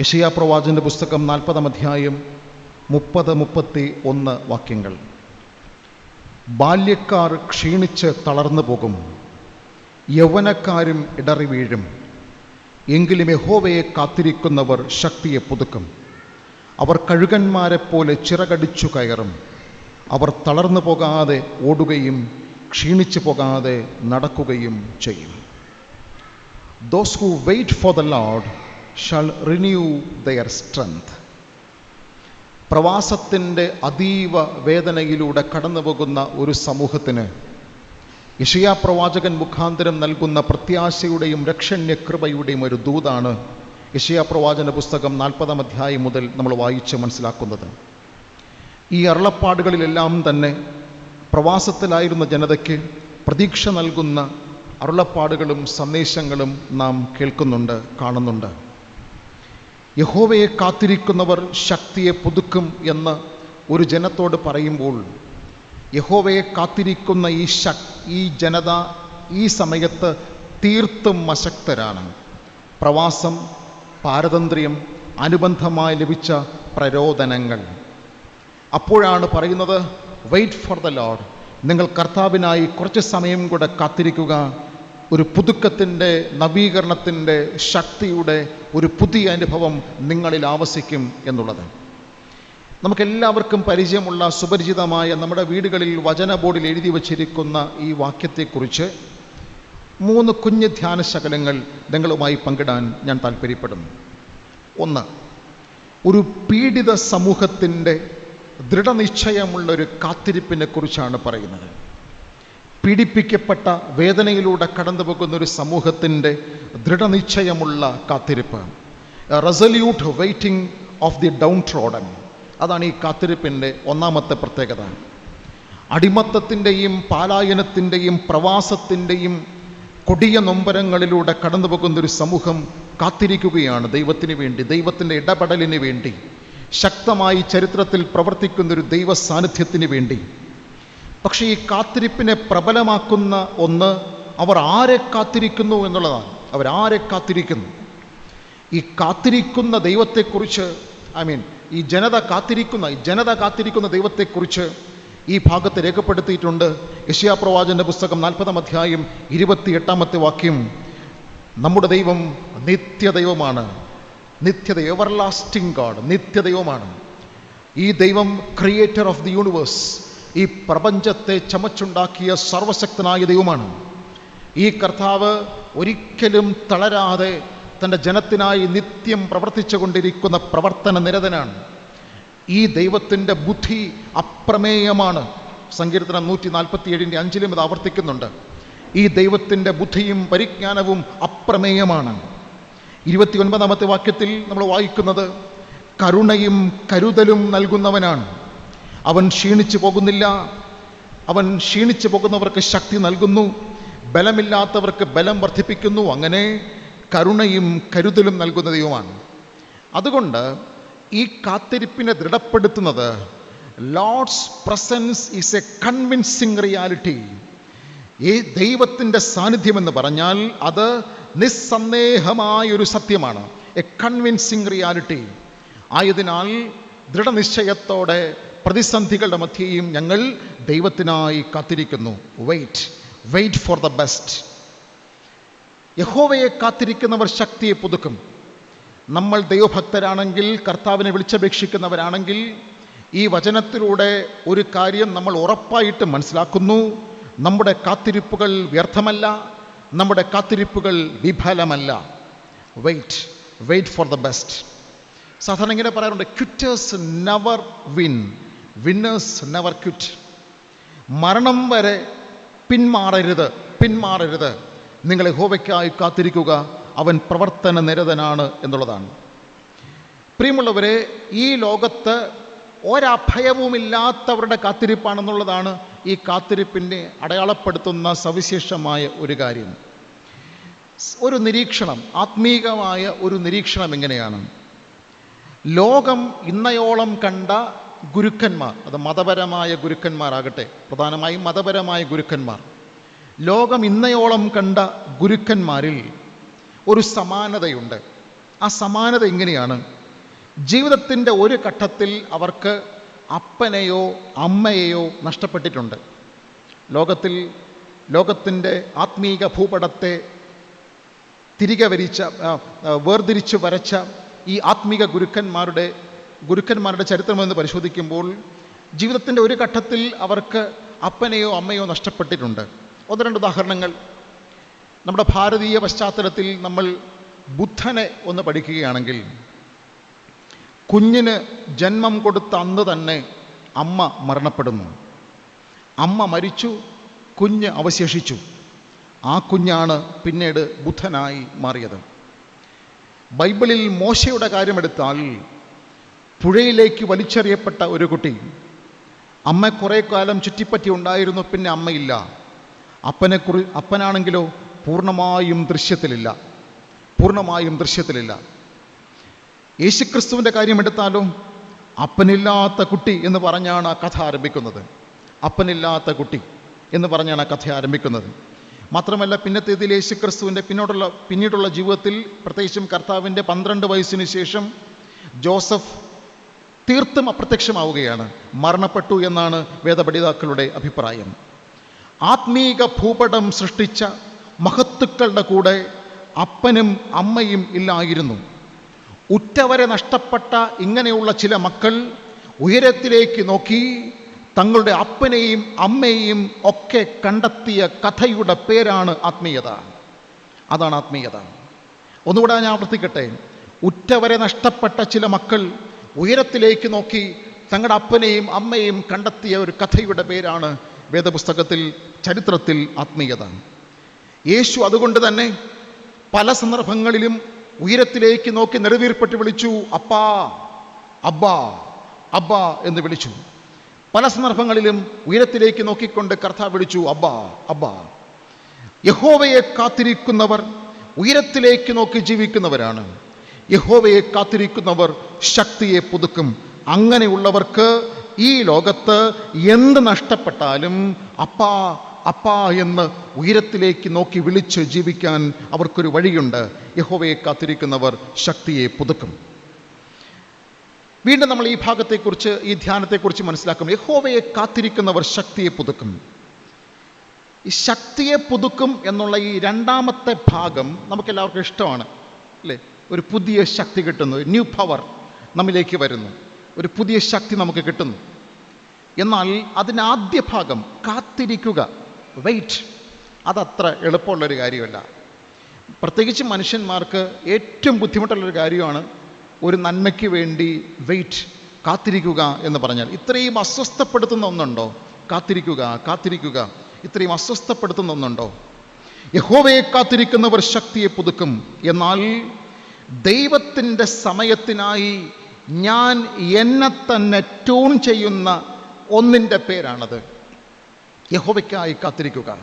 യഷയാ പ്രവാചന്റെ പുസ്തകം നാൽപ്പതാം അധ്യായം മുപ്പത് മുപ്പത്തി ഒന്ന് വാക്യങ്ങൾ. ബാല്യക്കാർ ക്ഷീണിച്ച് തളർന്നു പോകും. യൗവനക്കാരും ഇടറി വീഴും. എങ്കിലും യഹോവയെ കാത്തിരിക്കുന്നവർ ശക്തിയെ പുതുക്കും. അവർ കഴുകന്മാരെപ്പോലെ ചിറകടിച്ചു കയറും. അവർ തളർന്നു പോകാതെ ഓടുകയും ക്ഷീണിച്ചു പോകാതെ നടക്കുകയും ചെയ്യും. Those who wait for the Lord shall renew their strength പ്രവാസത്തിന്റെ അതീവ വേദനയിലൂടെ കടന്നു പോകുന്ന ഒരു സമൂഹത്തിന് ഇഷയാപ്രവാചകൻ മുഖാന്തരം നൽകുന്ന പ്രത്യാശയുടെയും രക്ഷണ്യകൃപയുടെയും ഒരു ദൂതാണ് ഇഷയാപ്രവാചന പുസ്തകം നാൽപ്പതാം അധ്യായം മുതൽ നമ്മൾ വായിച്ച് മനസ്സിലാക്കുന്നത്. ഈ അരുളപ്പാടുകളിലെല്ലാം തന്നെ പ്രവാസത്തിലായിരുന്ന ജനതയ്ക്ക് പ്രതീക്ഷ നൽകുന്ന അരുളപ്പാടുകളും സന്ദേശങ്ങളും നാം കേൾക്കുന്നുണ്ട് കാണുന്നുണ്ട്. യഹോവയെ കാത്തിരിക്കുന്നവർ ശക്തിയെ പുതുക്കും എന്ന് ഒരു ജനത്തോട് പറയുമ്പോൾ യഹോവയെ കാത്തിരിക്കുന്ന ഈ ശക് ഈ ജനത ഈ സമയത്ത് തീർത്തും അശക്തരാണ്. പ്രവാസം പാരതന്ത്ര്യം അനുബന്ധമായി ലഭിച്ച പ്രരോദനങ്ങൾ അപ്പോഴാണ് പറയുന്നത് വെയിറ്റ് ഫോർ ദ ലോഡ് നിങ്ങൾ കർത്താവിനായി കുറച്ച് സമയം കൂടെ കാത്തിരിക്കുക. ഒരു പുതുക്കത്തിന്റെ നവീകരണത്തിന്റെ ശക്തിയുടെ ഒരു പുതിയ അനുഭവം നിങ്ങളിൽ ആവസിക്കും എന്നുള്ളത്. നമുക്കെല്ലാവർക്കും പരിചയമുള്ള സുപരിചിതമായ നമ്മുടെ വീടുകളിൽ വചന ബോർഡിൽ എഴുതി വച്ചിരിക്കുന്ന ഈ വാക്യത്തെക്കുറിച്ച് മൂന്ന് കുഞ്ഞ് ധ്യാന ശകലങ്ങൾ നിങ്ങളുമായി പങ്കിടാൻ ഞാൻ താല്പര്യപ്പെടുന്നു ഒന്ന് ഒരു പീഡിത സമൂഹത്തിന്റെ ദൃഢനിശ്ചയമുള്ള ഒരു കാത്തിരിപ്പിനെ കുറിച്ചാണ് പറയുന്നത്. പീഡിപ്പിക്കപ്പെട്ട വേദനയിലൂടെ കടന്നു പോകുന്ന ഒരു സമൂഹത്തിന്റെ ദൃഢനിശ്ചയമുള്ള കാത്തിരിപ്പ്. Resolute waiting of the downtrodden അതാണ് ഈ കാത്തിരിപ്പിന്റെ ഒന്നാമത്തെ പ്രത്യേകത. അടിമത്തത്തിന്റെയും പാലായനത്തിന്റെയും പ്രവാസത്തിന്റെയും കൊടിയ നൊമ്പരങ്ങളിലൂടെ കടന്നു പോകുന്ന ഒരു സമൂഹം കാത്തിരിക്കുകയാണ് ദൈവത്തിന് വേണ്ടി ദൈവത്തിന്റെ ഇടപെടലിന് വേണ്ടി ശക്തമായി ചരിത്രത്തിൽ പ്രവർത്തിക്കുന്നൊരു ദൈവ സാന്നിധ്യത്തിന് വേണ്ടി. പക്ഷേ ഈ കാത്തിരിപ്പിനെ പ്രബലമാക്കുന്ന ഒന്ന് അവർ ആരെ കാത്തിരിക്കുന്നു എന്നുള്ളതാണ്. അവരാരെ കാത്തിരിക്കുന്നു? ഈ കാത്തിരിക്കുന്ന ദൈവത്തെക്കുറിച്ച് ഐ മീൻ ഈ ജനത കാത്തിരിക്കുന്ന ഈ ജനത കാത്തിരിക്കുന്ന ദൈവത്തെക്കുറിച്ച് ഈ ഭാഗത്ത് രേഖപ്പെടുത്തിയിട്ടുണ്ട്. യഷ്യാ പ്രവാചന്റെ പുസ്തകം നാൽപ്പതാം അധ്യായം ഇരുപത്തി എട്ടാമത്തെ വാക്യം. നമ്മുടെ ദൈവം നിത്യദൈവമാണ്. നിത്യത എവർലാസ്റ്റിംഗ് ഗാഡ് നിത്യദൈവമാണ്. ഈ ദൈവം ക്രിയേറ്റർ ഓഫ് ദി യൂണിവേഴ്സ് ഈ പ്രപഞ്ചത്തെ ചമച്ചുണ്ടാക്കിയ സർവശക്തനായ ദൈവമാണ്. ഈ കർത്താവ് ഒരിക്കലും തളരാതെ തന്റെ ജനത്തിനായി നിത്യം പ്രവർത്തിച്ചു കൊണ്ടിരിക്കുന്ന പ്രവർത്തന നിരതനാണ്. ഈ ദൈവത്തിന്റെ ബുദ്ധി അപ്രമേയമാണ്. സങ്കീർത്തനം നൂറ്റി നാൽപ്പത്തി ഏഴിന്റെ അഞ്ചിലും ഇത് ആവർത്തിക്കുന്നുണ്ട്. ഈ ദൈവത്തിന്റെ ബുദ്ധിയും പരിജ്ഞാനവും അപ്രമേയമാണ്. ഇരുപത്തി ഒൻപതാമത്തെ വാക്യത്തിൽ നമ്മൾ വായിക്കുന്നത് കരുണയും കരുതലും നൽകുന്നവനാണ്. അവൻ ക്ഷീണിച്ചു പോകുന്നില്ല. അവൻ ക്ഷീണിച്ചു പോകുന്നവർക്ക് ശക്തി നൽകുന്നു. ബലമില്ലാത്തവർക്ക് ബലം വർദ്ധിപ്പിക്കുന്നു. അങ്ങനെ കരുണയും കരുതലും നൽകുന്ന ദൈവമാണ്. അതുകൊണ്ട് ഈ കാത്തിരിപ്പിനെ ദൃഢപ്പെടുത്തുന്നത് Lord's presence is a convincing reality. ഈ ദൈവത്തിന്റെ സാന്നിധ്യമെന്ന് പറഞ്ഞാൽ അത് നിസ്സന്ദേഹമായൊരു സത്യമാണ്. A convincing reality. ആയതിനാൽ ദൃഢനിശ്ചയത്തോടെ പ്രതിസന്ധികളുടെ മധ്യയും ഞങ്ങൾ ദൈവത്തിനായി കാത്തിരിക്കുന്നു. Wait wait for the best യഹോവയെ കാത്തിരിക്കുന്നവർ ശക്തിയെ പുതുക്കും. നമ്മൾ ദൈവഭക്തരാണെങ്കിൽ കർത്താവിനെ വിളിച്ചപേക്ഷിക്കുന്നവരാണെങ്കിൽ ഈ വചനത്തിലൂടെ ഒരു കാര്യം നമ്മൾ ഉറപ്പായിട്ട് മനസ്സിലാക്കുന്നു. നമ്മുടെ കാത്തിരിപ്പുകൾ വ്യർത്ഥമല്ല. നമ്മുടെ കാത്തിരിപ്പുകൾ വിഫലമല്ല. Wait wait for the best സാധാരണ ഇങ്ങനെ പറയാറുണ്ട് quitters never win winners never quit മരണം വരെ പിന്മാറരുത് പിന്മാറരുത്. നിങ്ങളെ ഹോവയ്ക്കായി കാത്തിരിക്കുക. അവൻ പ്രവർത്തന നിരതനാണ് എന്നുള്ളതാണ്. പ്രിയമുള്ളവരെ ഈ ലോകത്ത് ഒരഭയവുമില്ലാത്തവരുടെ കാത്തിരിപ്പാണെന്നുള്ളതാണ് ഈ കാത്തിരിപ്പിനെ അടയാളപ്പെടുത്തുന്ന സവിശേഷമായ ഒരു കാര്യം. ഒരു നിരീക്ഷണം ആത്മീകമായ ഒരു നിരീക്ഷണം എങ്ങനെയാണ്? ലോകം ഇന്നയോളം കണ്ട ഗുരുക്കന്മാർ അത് മതപരമായ ഗുരുക്കന്മാരാകട്ടെ പ്രധാനമായും മതപരമായ ഗുരുക്കന്മാർ. ലോകം ഇന്നയോളം കണ്ട ഗുരുക്കന്മാരിൽ ഒരു സമാനതയുണ്ട്. ആ സമാനത എങ്ങനെയാണ്? ജീവിതത്തിന്റെ ഒരു ഘട്ടത്തിൽ അവർക്ക് അപ്പനെയോ അമ്മയെയോ നഷ്ടപ്പെട്ടിട്ടുണ്ട്. ലോകത്തിൽ ലോകത്തിന്റെ ആത്മീക ഭൂപടത്തെ തിരികെ വരിച്ച വേർതിരിച്ച് വരച്ച ഈ ആത്മീക ഗുരുക്കന്മാരുടെ ഗുരുക്കന്മാരുടെ ചരിത്രമെന്ന് പരിശോധിക്കുമ്പോൾ ജീവിതത്തിന്റെ ഒരു ഘട്ടത്തിൽ അവർക്ക് അപ്പനെയോ അമ്മയോ നഷ്ടപ്പെട്ടിട്ടുണ്ട്. ഒന്ന് രണ്ട് ഉദാഹരണങ്ങൾ. നമ്മുടെ ഭാരതീയ പശ്ചാത്തലത്തിൽ നമ്മൾ ബുദ്ധനെ ഒന്ന് പഠിക്കുകയാണെങ്കിൽ കുഞ്ഞിന് ജന്മം കൊടുത്ത അന്ന് തന്നെ അമ്മ മരണപ്പെടുന്നു. അമ്മ മരിച്ചു കുഞ്ഞ് അവശേഷിച്ചു. ആ കുഞ്ഞാണ് പിന്നീട് ബുദ്ധനായി മാറിയത്. ബൈബിളിൽ മോശയുടെ കാര്യമെടുത്താൽ പുഴയിലേക്ക് വലിച്ചെറിയപ്പെട്ട ഒരു കുട്ടി. അമ്മ കുറേ കാലം ചുറ്റിപ്പറ്റി ഉണ്ടായിരുന്നു പിന്നെ അമ്മയില്ല. അപ്പനെ കുറി അപ്പനാണെങ്കിലോ പൂർണമായും ദൃശ്യത്തിലില്ല. പൂർണമായും ദൃശ്യത്തിലില്ല. യേശുക്രിസ്തുവിന്റെ കാര്യം എടുത്താലോ? അപ്പനില്ലാത്ത കുട്ടി എന്ന് പറഞ്ഞാണ് ആ കഥ ആരംഭിക്കുന്നത്. അപ്പനില്ലാത്ത കുട്ടി എന്ന് പറഞ്ഞാണ് ആ കഥ ആരംഭിക്കുന്നത്. മാത്രമല്ല പിന്നത്തേതിൽ യേശുക്രിസ്തുവിന്റെ പിന്നോട്ടുള്ള പിന്നീടുള്ള ജീവിതത്തിൽ പ്രത്യേകിച്ചും കർത്താവിന്റെ പന്ത്രണ്ട് വയസ്സിന് ശേഷം ജോസഫ് തീർത്തും അപ്രത്യക്ഷമാവുകയാണ്. മരണപ്പെട്ടു എന്നാണ് വേദപഠിതാക്കളുടെ അഭിപ്രായം. ആത്മീക ഭൂപടം സൃഷ്ടിച്ച മഹത്തുക്കളുടെ കൂടെ അപ്പനും അമ്മയും ഇല്ലായിരുന്നു. ഉറ്റവരെ നഷ്ടപ്പെട്ട ഇങ്ങനെയുള്ള ചില മക്കൾ ഉയരത്തിലേക്ക് നോക്കി തങ്ങളുടെ അപ്പനെയും അമ്മയെയും ഒക്കെ കണ്ടെത്തിയ കഥയുടെ പേരാണ് ആത്മീയത. അതാണ് ആത്മീയത. ഒന്നുകൂടെ ഞാൻ ആവർത്തിക്കട്ടെ. ഉറ്റവരെ നഷ്ടപ്പെട്ട ചില മക്കൾ ഉയരത്തിലേക്ക് നോക്കി തങ്ങളുടെ അപ്പനെയും അമ്മയെയും കണ്ടെത്തിയ ഒരു കഥയുടെ പേരാണ് വേദപുസ്തകത്തിൽ ചരിത്രത്തിൽ ആത്മീയത. യേശു അതുകൊണ്ട് തന്നെ പല സന്ദർഭങ്ങളിലും ഉയരത്തിലേക്ക് നോക്കി നെടുവീർപ്പെട്ട് വിളിച്ചു അപ്പാ അബ്ബാ അബ്ബാ എന്ന് വിളിച്ചു. പല സന്ദർഭങ്ങളിലും ഉയരത്തിലേക്ക് നോക്കിക്കൊണ്ട് കർത്താവ് വിളിച്ചു അബ്ബാ അബ്ബാ യഹോവയെ കാത്തിരിക്കുന്നവർ ഉയരത്തിലേക്ക് നോക്കി ജീവിക്കുന്നവരാണ്. യഹോവയെ കാത്തിരിക്കുന്നവർ ശക്തിയെ പുതുക്കും. അങ്ങനെയുള്ളവർക്ക് ഈ ലോകത്ത് എന്ത് നഷ്ടപ്പെട്ടാലും അപ്പാ അപ്പാ എന്ന് ഉയരത്തിലേക്ക് നോക്കി വിളിച്ച് ജീവിക്കാൻ അവർക്കൊരു വഴിയുണ്ട്. യഹോവയെ കാത്തിരിക്കുന്നവർ ശക്തിയെ പുതുക്കും. വീണ്ടും നമ്മൾ ഈ ഭാഗത്തെക്കുറിച്ച് ഈ ധ്യാനത്തെക്കുറിച്ച് മനസ്സിലാക്കും. യഹോവയെ കാത്തിരിക്കുന്നവർ ശക്തിയെ പുതുക്കും. ഈ ശക്തിയെ പുതുക്കും എന്നുള്ള ഈ രണ്ടാമത്തെ ഭാഗം നമുക്കെല്ലാവർക്കും ഇഷ്ടമാണ് അല്ലേ? ഒരു പുതിയ ശക്തി കിട്ടുന്നു. ന്യൂ പവർ നമ്മിലേക്ക് വരുന്നു. ഒരു പുതിയ ശക്തി നമുക്ക് കിട്ടുന്നു. എന്നാൽ അതിന് ആദ്യ ഭാഗം കാത്തിരിക്കുക. വെയിറ്റ് അതത്ര എളുപ്പമുള്ളൊരു കാര്യമല്ല. പ്രത്യേകിച്ച് മനുഷ്യന്മാർക്ക് ഏറ്റവും ബുദ്ധിമുട്ടുള്ളൊരു കാര്യമാണ് ഒരു നന്മയ്ക്ക് വേണ്ടി വെയിറ്റ് കാത്തിരിക്കുക എന്ന് പറഞ്ഞാൽ. ഇത്രയും അസ്വസ്ഥപ്പെടുത്തുന്ന ഒന്നുണ്ടോ? കാത്തിരിക്കുക കാത്തിരിക്കുക. ഇത്രയും അസ്വസ്ഥപ്പെടുത്തുന്ന ഒന്നുണ്ടോ? യഹോവയെ കാത്തിരിക്കുന്നവർ ശക്തിയെ പുതുക്കും. എന്നാൽ ദൈവത്തിന്റെ സമയത്തിനായി ഞാൻ എന്നെ തന്നെ ട്യൂൺ ചെയ്യുന്ന ഒന്നിന്റെ പേരാണത്. യഹോവയ്ക്കായി കാത്തിരിക്കുക.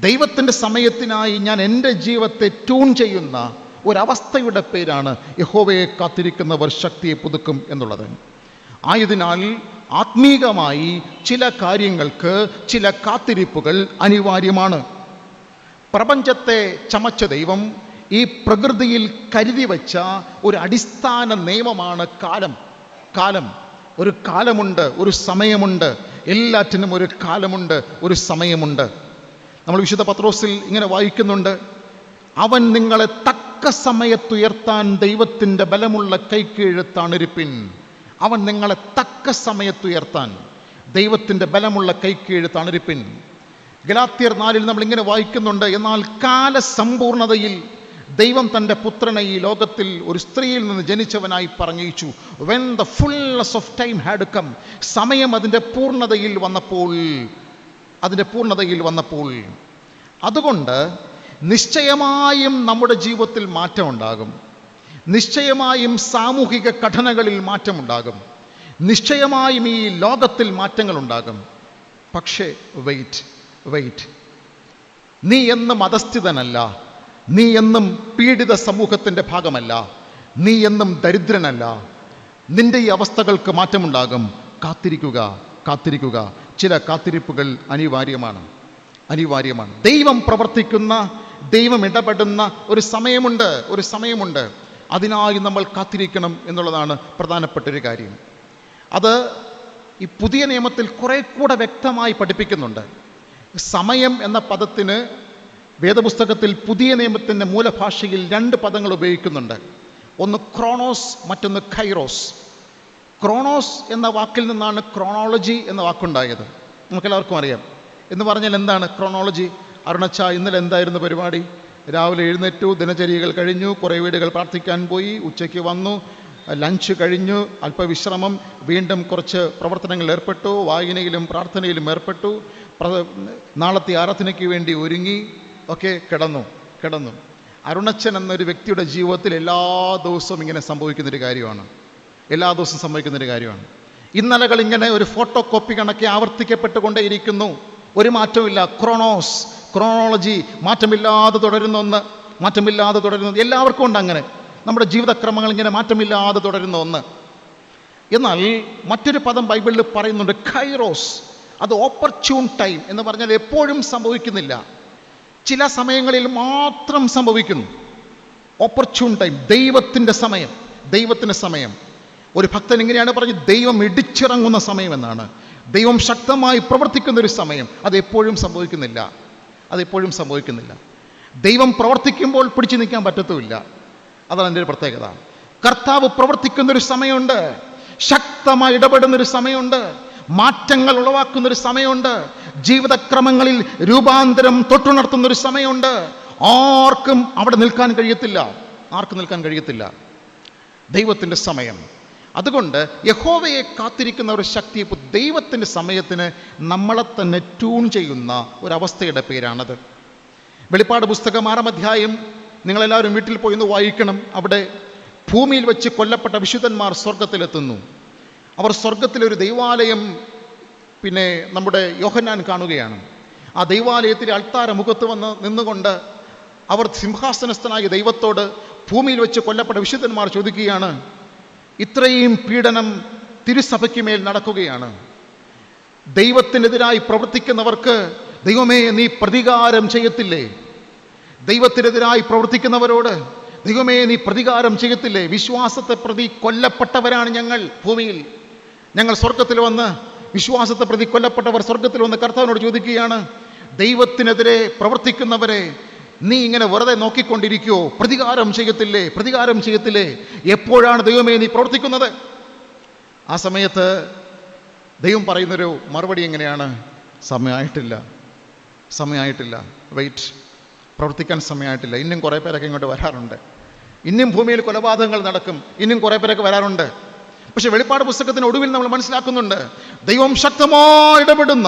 ദൈവത്തിന്റെ സമയത്തിനായി ഞാൻ എന്റെ ജീവിതത്തെ ട്യൂൺ ചെയ്യുന്ന ഒരവസ്ഥയുടെ പേരാണ് യഹോവയെ കാത്തിരിക്കുന്നവർ ശക്തിയെ പുതുക്കും എന്നുള്ളത്. ആയതിനാൽ ആത്മീകമായി ചില കാര്യങ്ങൾക്ക് ചില കാത്തിരിപ്പുകൾ അനിവാര്യമാണ്. പ്രപഞ്ചത്തെ ചമച്ച ദൈവം ഈ പ്രകൃതിയിൽ കരുതി വച്ച ഒരു അടിസ്ഥാന നിയമമാണ് കാലം. കാലം. ഒരു കാലമുണ്ട് ഒരു സമയമുണ്ട്. എല്ലാറ്റിനും ഒരു കാലമുണ്ട് ഒരു സമയമുണ്ട്. നമ്മൾ വിശുദ്ധ പത്രോസിൽ ഇങ്ങനെ വായിക്കുന്നുണ്ട് അവൻ നിങ്ങളെ തക്ക സമയത്തുയർത്താൻ ദൈവത്തിന്റെ ബലമുള്ള കൈക്കീഴ് തണിരിപ്പിൻ അവൻ നിങ്ങളെ തക്ക സമയത്തുയർത്താൻ ദൈവത്തിന്റെ ബലമുള്ള കൈക്കീഴ് ഗലാത്തിയർ നാലിൽ നമ്മൾ ഇങ്ങനെ വായിക്കുന്നുണ്ട് എന്നാൽ കാലസമ്പൂർണതയിൽ ദൈവം തന്റെ പുത്രനെ ഈ ലോകത്തിൽ ഒരു സ്ത്രീയിൽ നിന്ന് ജനിച്ചവനായി പറഞ്ഞയിച്ചു. When the fullness of time had come സമയം അതിന്റെ പൂർണതയിൽ വന്നപ്പോൾ അതിന്റെ പൂർണതയിൽ വന്നപ്പോൾ. അതുകൊണ്ട് നിശ്ചയമായും നമ്മുടെ ജീവിതത്തിൽ മാറ്റമുണ്ടാകും നിശ്ചയമായും സാമൂഹിക ഘടനകളിൽ മാറ്റമുണ്ടാകും നിശ്ചയമായും ഈ ലോകത്തിൽ മാറ്റങ്ങളുണ്ടാകും പക്ഷേ വെയിറ്റ് വെയിറ്റ് നീ എന്നും മതസ്ഥിതനല്ല. നീ എന്നും പീഡിത സമൂഹത്തിന്റെ ഭാഗമല്ല. നീ എന്നും ദരിദ്രനല്ല. നിന്റെ ഈ അവസ്ഥകൾക്ക് മാറ്റമുണ്ടാകും. കാത്തിരിക്കുക കാത്തിരിക്കുക. ചില കാത്തിരിപ്പുകൾ അനിവാര്യമാണ്. അനിവാര്യമാണ്. ദൈവം പ്രവർത്തിക്കുന്ന ദൈവം ഇടപെടുന്ന ഒരു സമയമുണ്ട് ഒരു സമയമുണ്ട്. അതിനായി നമ്മൾ കാത്തിരിക്കണം എന്നുള്ളതാണ് പ്രധാനപ്പെട്ട ഒരു കാര്യം. അത് ഈ പുതിയ നിയമത്തിൽ കുറെ കൂടെ വ്യക്തമായി പഠിപ്പിക്കുന്നുണ്ട്. സമയം എന്ന പദത്തിന് വേദപുസ്തകത്തിൽ പുതിയ നിയമത്തിന്റെ മൂലഭാഷയിൽ രണ്ട് പദങ്ങൾ ഉപയോഗിക്കുന്നുണ്ട്. ഒന്ന് ക്രോണോസ് മറ്റൊന്ന് ഖൈറോസ് ക്രോണോസ് എന്ന വാക്കിൽ നിന്നാണ് ക്രോണോളജി എന്ന വാക്കുണ്ടായത്. നമുക്കെല്ലാവർക്കും അറിയാം. എന്ന് പറഞ്ഞാൽ എന്താണ് ക്രോണോളജി? അരുണച്ച ഇന്നലെ എന്തായിരുന്നു പരിപാടി? രാവിലെ എഴുന്നേറ്റു ദിനചര്യകൾ കഴിഞ്ഞു കുറേ വീടുകൾ പ്രാർത്ഥിക്കാൻ പോയി ഉച്ചയ്ക്ക് വന്നു ലഞ്ച് കഴിഞ്ഞു അല്പവിശ്രമം വീണ്ടും കുറച്ച് പ്രവർത്തനങ്ങളിൽ ഏർപ്പെട്ടു വായനയിലും പ്രാർത്ഥനയിലും ഏർപ്പെട്ടു നാളത്തെ ആരാധനയ്ക്ക് വേണ്ടി ഒരുങ്ങി ഒക്കെ കിടന്നു കിടന്നു. അരുണച്ചൻ എന്നൊരു വ്യക്തിയുടെ ജീവിതത്തിൽ എല്ലാ ദിവസവും ഇങ്ങനെ സംഭവിക്കുന്നൊരു കാര്യമാണ്. എല്ലാ ദിവസവും സംഭവിക്കുന്നൊരു കാര്യമാണ്. ഇന്നലകൾ ഇങ്ങനെ ഒരു ഫോട്ടോ കോപ്പി കണക്കെ ആവർത്തിക്കപ്പെട്ടുകൊണ്ടേയിരിക്കുന്നു. ഒരു മാറ്റമില്ല ക്രോണോസ് ക്രോണോളജി മാറ്റമില്ലാതെ തുടരുന്ന ഒന്ന് മാറ്റമില്ലാതെ തുടരുന്ന എല്ലാവർക്കും ഉണ്ട് അങ്ങനെ. നമ്മുടെ ജീവിതക്രമങ്ങൾ ഇങ്ങനെ മാറ്റമില്ലാതെ തുടരുന്ന ഒന്ന് എന്നാൽ മറ്റൊരു പദം ബൈബിളിൽ പറയുന്നുണ്ട് ഖൈറോസ് അത് ഓപ്പർച്യൂൺ ടൈം എന്ന് പറഞ്ഞാൽ എപ്പോഴും സംഭവിക്കുന്നില്ല. ചില സമയങ്ങളിൽ മാത്രം സംഭവിക്കുന്നു. ഓപ്പർച്യൂൺ ടൈം ദൈവത്തിന്റെ സമയം ദൈവത്തിന്റെ സമയം. ഒരു ഭക്തൻ ഇങ്ങനെയാണ് പറഞ്ഞ് ദൈവം ഇടിച്ചിറങ്ങുന്ന സമയം എന്നാണ്. ദൈവം ശക്തമായി പ്രവർത്തിക്കുന്ന ഒരു സമയം. അതെപ്പോഴും സംഭവിക്കുന്നില്ല. അതെപ്പോഴും സംഭവിക്കുന്നില്ല. ദൈവം പ്രവർത്തിക്കുമ്പോൾ പിടിച്ചു നിൽക്കാൻ പറ്റത്തുമില്ല. അതാണ് എന്റെ ഒരു പ്രത്യേകത. കർത്താവ് പ്രവർത്തിക്കുന്നൊരു സമയമുണ്ട്. ശക്തമായി ഇടപെടുന്നൊരു സമയമുണ്ട്. മാറ്റങ്ങൾ ഉളവാക്കുന്ന ഒരു സമയമുണ്ട്. ജീവിതക്രമങ്ങളിൽ രൂപാന്തരം തൊട്ടുണർത്തുന്ന ഒരു സമയമുണ്ട്. ആർക്കും അവിടെ നിൽക്കാൻ കഴിയത്തില്ല. ആർക്കും നിൽക്കാൻ കഴിയത്തില്ല. ദൈവത്തിന്റെ സമയം. അതുകൊണ്ട് യഹോവയെ കാത്തിരിക്കുന്ന ഒരു ശക്തി ഇപ്പോൾ ദൈവത്തിന്റെ സമയത്തിന് നമ്മളെ തന്നെ ട്യൂൺ ചെയ്യുന്ന ഒരവസ്ഥയുടെ പേരാണത്. വെളിപ്പാട് പുസ്തകം ആറാം അധ്യായം. നിങ്ങളെല്ലാവരും വീട്ടിൽ പോയി ഒന്ന് വായിക്കണം. അവിടെ ഭൂമിയിൽ വെച്ച് കൊല്ലപ്പെട്ട വിശുദ്ധന്മാർ സ്വർഗത്തിലെത്തുന്നു അവർ സ്വർഗത്തിലൊരു ദൈവാലയം പിന്നെ നമ്മുടെ യോഹന്നാൻ കാണുകയാണ്. ആ ദൈവാലയത്തിലെ അൾത്താര മുഖത്ത് വന്ന് നിന്നുകൊണ്ട് അവർ സിംഹാസനസ്ഥനായ ദൈവത്തോട് ഭൂമിയിൽ വെച്ച് കൊല്ലപ്പെട്ട വിശുദ്ധന്മാർ ചോദിക്കുകയാണ് ഇത്രയും പീഡനം തിരുസഭയ്ക്ക് മേൽ നടക്കുകയാണ്. ദൈവത്തിനെതിരായി പ്രവർത്തിക്കുന്നവർക്ക് ദൈവമേ നീ പ്രതികാരം ചെയ്യത്തില്ലേ? ദൈവത്തിനെതിരായി പ്രവർത്തിക്കുന്നവരോട് ദൈവമേ നീ പ്രതികാരം ചെയ്യത്തില്ലേ? വിശ്വാസത്തെ പ്രതി കൊല്ലപ്പെട്ടവരാണ് ഞങ്ങൾ ഭൂമിയിൽ. ഞങ്ങൾ സ്വർഗത്തിൽ വന്ന് വിശ്വാസത്തെ പ്രതി കൊല്ലപ്പെട്ടവർ സ്വർഗത്തിൽ വന്ന് കർത്താവിനോട് ചോദിക്കുകയാണ് ദൈവത്തിനെതിരെ പ്രവർത്തിക്കുന്നവരെ നീ ഇങ്ങനെ വെറുതെ നോക്കിക്കൊണ്ടിരിക്കുവോ? പ്രതികാരം ചെയ്യത്തില്ലേ? പ്രതികാരം ചെയ്യത്തില്ലേ? എപ്പോഴാണ് ദൈവമേ നീ പ്രവർത്തിക്കുന്നത്? ആ സമയത്ത് ദൈവം പറയുന്നൊരു മറുപടി എങ്ങനെയാണ്? സമയമായിട്ടില്ല. സമയമായിട്ടില്ല. വെയിറ്റ്. പ്രവർത്തിക്കാൻ സമയമായിട്ടില്ല. ഇന്നും കുറേ പേരൊക്കെ ഇങ്ങോട്ട് വരാറുണ്ട്. ഇന്നും ഭൂമിയിൽ കൊലപാതകങ്ങൾ നടക്കും. ഇന്നും കുറേ പേരൊക്കെ വരാറുണ്ട്. പക്ഷെ വെളിപ്പാട് പുസ്തകത്തിന് ഒടുവിൽ നമ്മൾ മനസ്സിലാക്കുന്നുണ്ട് ദൈവം ശക്തമായി ഇടപെടുന്ന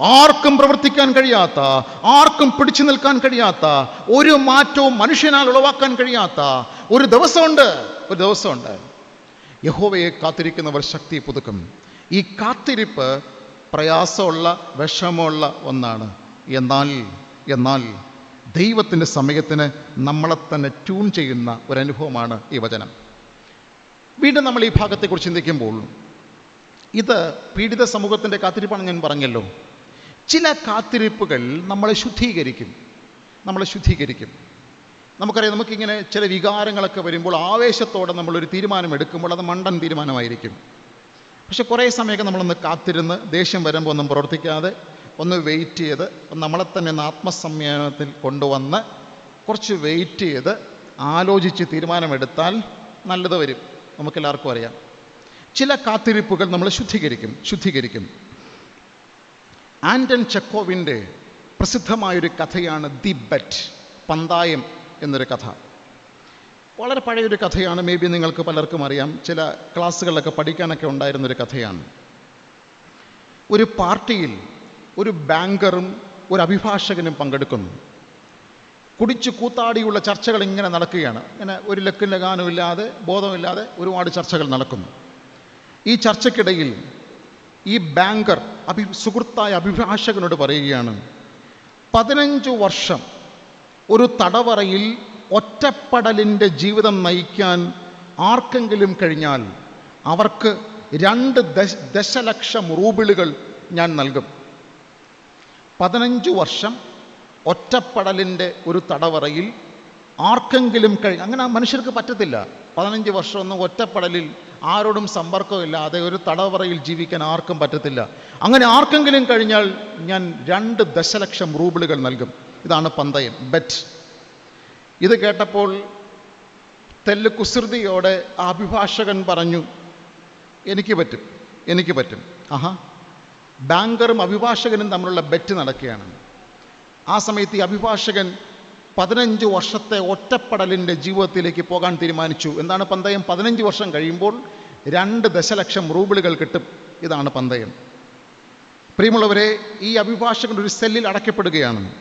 ആർക്കും പ്രവർത്തിക്കാൻ കഴിയാത്ത ആർക്കും പിടിച്ചു നിൽക്കാൻ കഴിയാത്ത ഒരു മാറ്റവും മനുഷ്യനാൽ ഉളവാക്കാൻ കഴിയാത്ത ഒരു ദിവസമുണ്ട് ഒരു ദിവസമുണ്ട്. യഹോവയെ കാത്തിരിക്കുന്നവർ ശക്തി പുതുക്കും. ഈ കാത്തിരിപ്പ് പ്രയാസമുള്ള വിഷമമുള്ള ഒന്നാണ്. എന്നാൽ എന്നാൽ ദൈവത്തിന്റെ സമയത്തിന് നമ്മളെ തന്നെ ട്യൂൺ ചെയ്യുന്ന ഒരനുഭവമാണ് ഈ വചനം. വീണ്ടും നമ്മൾ ഈ ഭാഗത്തെക്കുറിച്ച് ചിന്തിക്കുമ്പോൾ ഇത് പീഡിത സമൂഹത്തിന്റെ കാത്തിരിപ്പാണ് ഞാൻ പറഞ്ഞല്ലോ. ചില കാത്തിരിപ്പുകൾ നമ്മളെ ശുദ്ധീകരിക്കും. നമ്മളെ ശുദ്ധീകരിക്കും. നമുക്കറിയാം നമുക്കിങ്ങനെ ചില വികാരങ്ങളൊക്കെ വരുമ്പോൾ ആവേശത്തോടെ നമ്മളൊരു തീരുമാനം എടുക്കുമ്പോൾ അത് മണ്ടൻ തീരുമാനമായിരിക്കും. പക്ഷെ കുറേ സമയമൊക്കെ നമ്മളൊന്ന് കാത്തിരുന്ന് ദേഷ്യം വരുമ്പോൾ ഒന്നും പ്രവർത്തിക്കാതെ ഒന്ന് വെയിറ്റ് ചെയ്ത് നമ്മളെ തന്നെ ഒന്ന് ആത്മസംയമനത്തിൽ കൊണ്ടുവന്ന് കുറച്ച് വെയിറ്റ് ചെയ്ത് ആലോചിച്ച് തീരുമാനമെടുത്താൽ നല്ലത് വരും. നമുക്കെല്ലാവർക്കും അറിയാം. ചില കാത്തിരിപ്പുകൾ നമ്മൾ ശുദ്ധീകരിക്കും ശുദ്ധീകരിക്കും. ആന്റൺ ചെക്കോവിന്റെ പ്രസിദ്ധമായൊരു കഥയാണ് ദി ബെറ്റ് പന്തായം എന്നൊരു കഥ. വളരെ പഴയൊരു കഥയാണ് മേ ബി നിങ്ങൾക്ക് പലർക്കും അറിയാം. ചില ക്ലാസ്സുകളിലൊക്കെ പഠിക്കാനൊക്കെ ഉണ്ടായിരുന്നൊരു കഥയാണ്. ഒരു പാർട്ടിയിൽ ഒരു ബാങ്കറും ഒരു അഭിഭാഷകനും പങ്കെടുക്കുന്നു. കുടിച്ചു കൂത്താടിയുള്ള ചർച്ചകൾ ഇങ്ങനെ നടക്കുകയാണ്. ഇങ്ങനെ ഒരു ലക്കും ലഗാനും ഇല്ലാതെ ബോധമില്ലാതെ ഒരുപാട് ചർച്ചകൾ നടക്കുന്നു. ഈ ചർച്ചയ്ക്കിടയിൽ ഈ ബാങ്കർ അഭി സുഹൃത്തായ അഭിഭാഷകനോട് പറയുകയാണ് പതിനഞ്ച് വർഷം ഒരു തടവറയിൽ ഒറ്റപ്പെടലിന്റെ ജീവിതം നയിക്കാൻ ആർക്കെങ്കിലും കഴിഞ്ഞാൽ അവർക്ക് രണ്ട് ദശ ദശലക്ഷം റൂബിളുകൾ ഞാൻ നൽകും. പതിനഞ്ച് വർഷം ഒറ്റപ്പെടലിന്റെ ഒരു തടവറയിൽ ആർക്കെങ്കിലും കഴി അങ്ങനെ ആ മനുഷ്യർക്ക് പറ്റത്തില്ല. പതിനഞ്ച് വർഷമൊന്നും ഒറ്റപ്പടലിൽ ആരോടും സമ്പർക്കമില്ലാതെ ഒരു തടവറയിൽ ജീവിക്കാൻ ആർക്കും പറ്റത്തില്ല. അങ്ങനെ ആർക്കെങ്കിലും കഴിഞ്ഞാൽ ഞാൻ രണ്ട് ദശലക്ഷം റൂബിളുകൾ നൽകും. ഇതാണ് പന്തയം ബെറ്റ് ഇത് കേട്ടപ്പോൾ തെല്ല് കുസൃതിയോടെ അഭിഭാഷകൻ പറഞ്ഞു എനിക്ക് പറ്റും എനിക്ക് പറ്റും. ആഹാ. ബാങ്കറും അഭിഭാഷകനും തമ്മിലുള്ള ബെറ്റ് നടക്കുകയാണ്. ആ സമയത്ത് ഈ അഭിഭാഷകൻ പതിനഞ്ച് വർഷത്തെ ഒറ്റപ്പെടലിന്റെ ജീവിതത്തിലേക്ക് പോകാൻ തീരുമാനിച്ചു. എന്താണ് പന്തയം? പതിനഞ്ച് വർഷം കഴിയുമ്പോൾ രണ്ട് ദശലക്ഷം റൂബിളുകൾ കിട്ടും. ഇതാണ് പന്തയം. പ്രിയമുള്ളവരെ ഈ അഭിഭാഷകൻ ഒരു സെല്ലിൽ അടയ്ക്കപ്പെടുകയാണ്.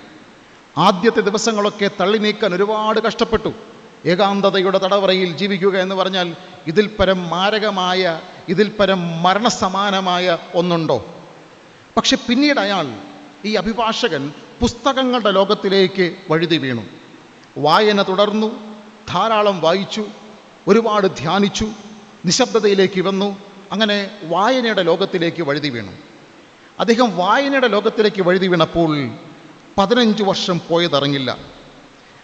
ആദ്യത്തെ ദിവസങ്ങളൊക്കെ തള്ളി നീക്കാൻ ഒരുപാട് കഷ്ടപ്പെട്ടു. ഏകാന്തതയുടെ തടവറയിൽ ജീവിക്കുക എന്ന് പറഞ്ഞാൽ ഇതിൽ പരം മാരകമായ ഇതിൽ പരം മരണസമാനമായ ഒന്നുണ്ടോ? പക്ഷെ പിന്നീട് അയാൾ ഈ അഭിഭാഷകൻ പുസ്തകങ്ങളുടെ ലോകത്തിലേക്ക് വഴുതി വീണു. വായന തുടർന്നു ധാരാളം വായിച്ചു ഒരുപാട് ധ്യാനിച്ചു നിശബ്ദതയിലേക്ക് വന്നു അങ്ങനെ വായനയുടെ ലോകത്തിലേക്ക് വഴുതി വീണു. അദ്ദേഹം വായനയുടെ ലോകത്തിലേക്ക് വഴുതി വീണപ്പോൾ പതിനഞ്ച് വർഷം പോയതറിഞ്ഞില്ല.